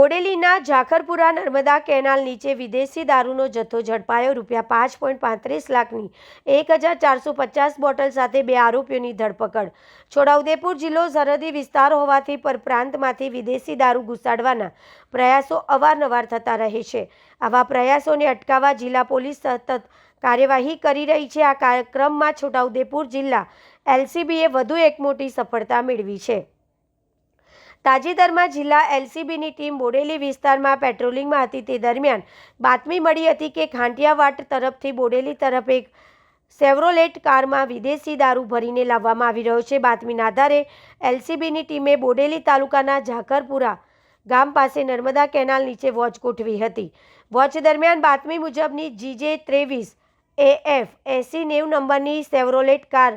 બોડેલીના Jhakharpura Narmada canal નીચે વિદેશી દારૂનો જથ્થો ઝડપાયો. રૂપિયા પાંચ પોઈન્ટ પાંત્રીસ લાખની એક હજાર ચારસો પચાસ બોટલ સાથે બે આરોપીઓની ધરપકડ. છોટાઉદેપુર જિલ્લો સરહદી વિસ્તાર હોવાથી પરપ્રાંતમાંથી વિદેશી દારૂ ઘુસાડવાના પ્રયાસો અવારનવાર થતા રહે છે. આવા પ્રયાસોને અટકાવવા જિલ્લા પોલીસ સતત કાર્યવાહી કરી રહી છે. આ કાર્યક્રમમાં છોટાઉદેપુર જિલ્લા એલસીબીએ વધુ એક મોટી સફળતા મેળવી છે. તાજેતરમાં જિલ્લા એલસીબીની ટીમ બોડેલી વિસ્તારમાં પેટ્રોલિંગમાં હતી. તે દરમિયાન બાતમી મળી હતી કે ખાંટિયાવાટ તરફથી બોડેલી તરફ એક સેવરોલેટ કારમાં વિદેશી દારૂ ભરીને લાવવામાં આવી રહ્યો છે. બાતમીના આધારે એલસીબીની ટીમે બોડેલી તાલુકાના ઝાકરપુરા ગામ પાસે નર્મદા કેનાલ નીચે વોચ ગોઠવી હતી. વોચ દરમિયાન બાતમી મુજબની જીજે ત્રેવીસ એ એફ એસી નેવું નંબરની સેવરોલેટ કાર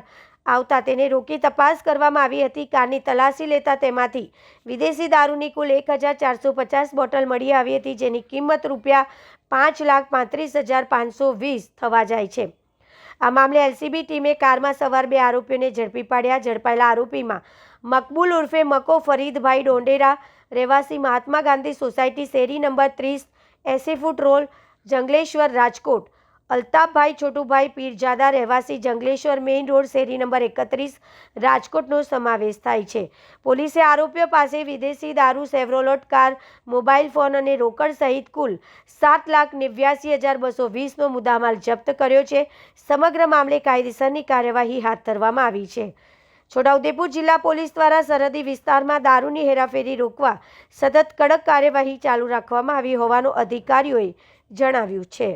આવતા તેને રોકી તપાસ કરવામાં આવી હતી. કારની તલાશી લેતા તેમાંથી વિદેશી દારૂની કુલ એક હજાર ચારસો પચાસ બોટલ મળી આવી હતી, જેની કિંમત રૂપિયા પાંચ લાખ પાંત્રીસ હજાર પાંચસો વીસ થવા જાય છે. આ મામલે એલસીબી ટીમે કારમાં સવાર બે આરોપીઓને ઝડપી પાડ્યા. ઝડપાયેલા આરોપીમાં મકબૂલ ઉર્ફે મકો ફરીદભાઈ ડોંડેરા, રહેવાસી મહાત્મા ગાંધી સોસાયટી શેરી નંબર ત્રીસ, એસી ફૂટ રોલ જંગલેશ્વર રાજકોટ અલ્તાફભાઈ છોટુભાઈ પીરજાદા રહેવાસી જંગલેશ્વર મેઇન રોડ શેરી નંબર એકત્રીસ રાજકોટનો સમાવેશ થાય છે. પોલીસે આરોપીઓ પાસે વિદેશી દારૂ, સેવરોલોટ કાર, મોબાઈલ ફોન અને રોકડ સહિત કુલ સાત લાખ નેવ્યાસી હજાર બસો વીસનો મુદ્દામાલ જપ્ત કર્યો છે. સમગ્ર મામલે કાયદેસરની કાર્યવાહી હાથ ધરવામાં આવી છે. છોટાઉદેપુર જિલ્લા પોલીસ દ્વારા સરહદી વિસ્તારમાં દારૂની હેરાફેરી રોકવા સતત કડક કાર્યવાહી ચાલુ રાખવામાં આવી હોવાનું અધિકારીઓએ જણાવ્યું છે.